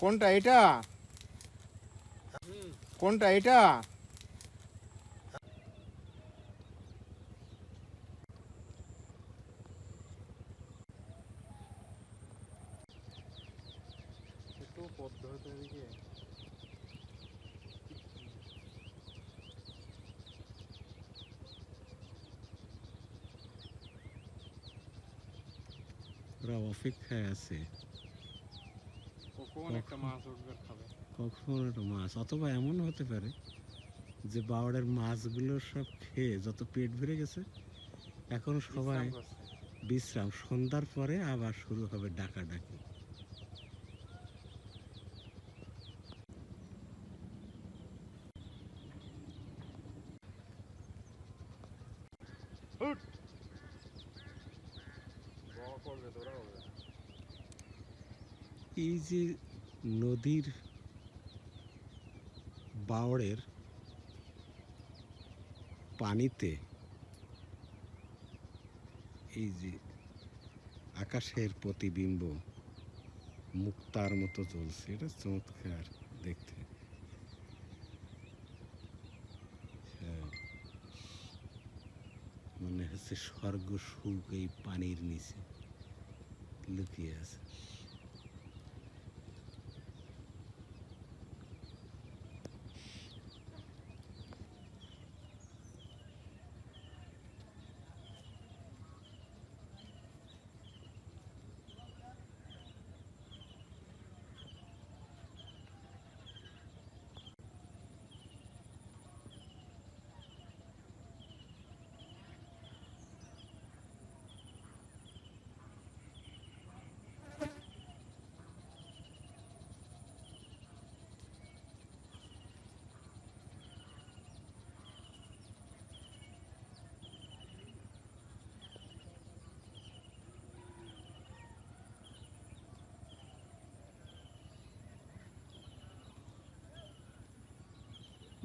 কোনটা এটা? কোনটা এটা? ওরা অপেক্ষায় আছে। কখন? একটা মাছ? অথবা এমন হতে পারে যে বাওড়ের মাছগুলো সব খেয়ে যত পেট ভরে গেছে এখন সবাই বিশ্রাম সন্ধ্যার পরে আবার শুরু হবে তোরা হবে এই যে নদীর বাওড়ের পানিতে এই যে আকাশের প্রতিবিম্ব মুক্তার মতো চলছে, এটা চমৎকার দেখতে হ্যাঁ। মনে হচ্ছে স্বর্গ সুখ এই পানির নিচে লুকিয়ে আছে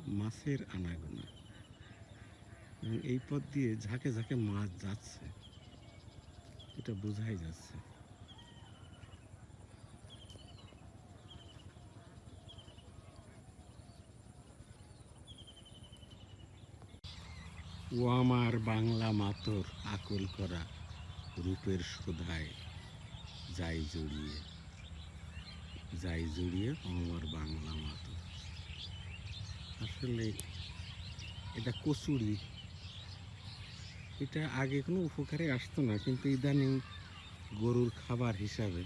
মাছের আনাগোনা। এবং এই পথ দিয়ে ঝাঁকে ঝাঁকে মাছ যাচ্ছে। এটা বোঝাই যাচ্ছে। ও আমার বাংলা মাতর আকুল করা রূপের শোধায় যাই জড়িয়ে যাই জড়িয়ে ও আমার বাংলা মাতর। আসলে এটা কচুরি। এটা আগে কোনো উপকারে আসতো না, কিন্তু ইদানিং গরুর খাবার হিসাবে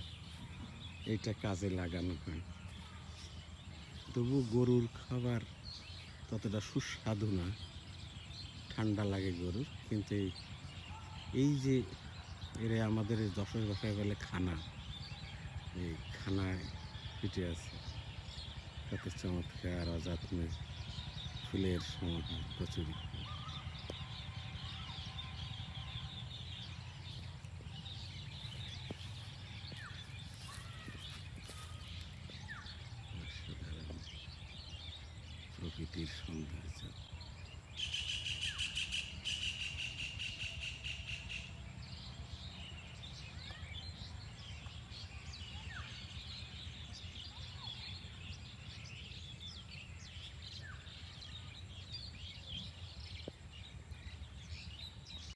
এটা কাজে লাগানো হয়। তবু গরুর খাবার ততটা সুস্বাদু না, ঠান্ডা লাগে গরুর, কিন্তু এই- যে এরা আমাদের যশোর ভাষায় বলে খানা, এই খানায় পিঠে আছে। কত চমৎকার অযত্নে ফুলের সমাহার কচুরি। প্রকৃতির সৌন্দর্য।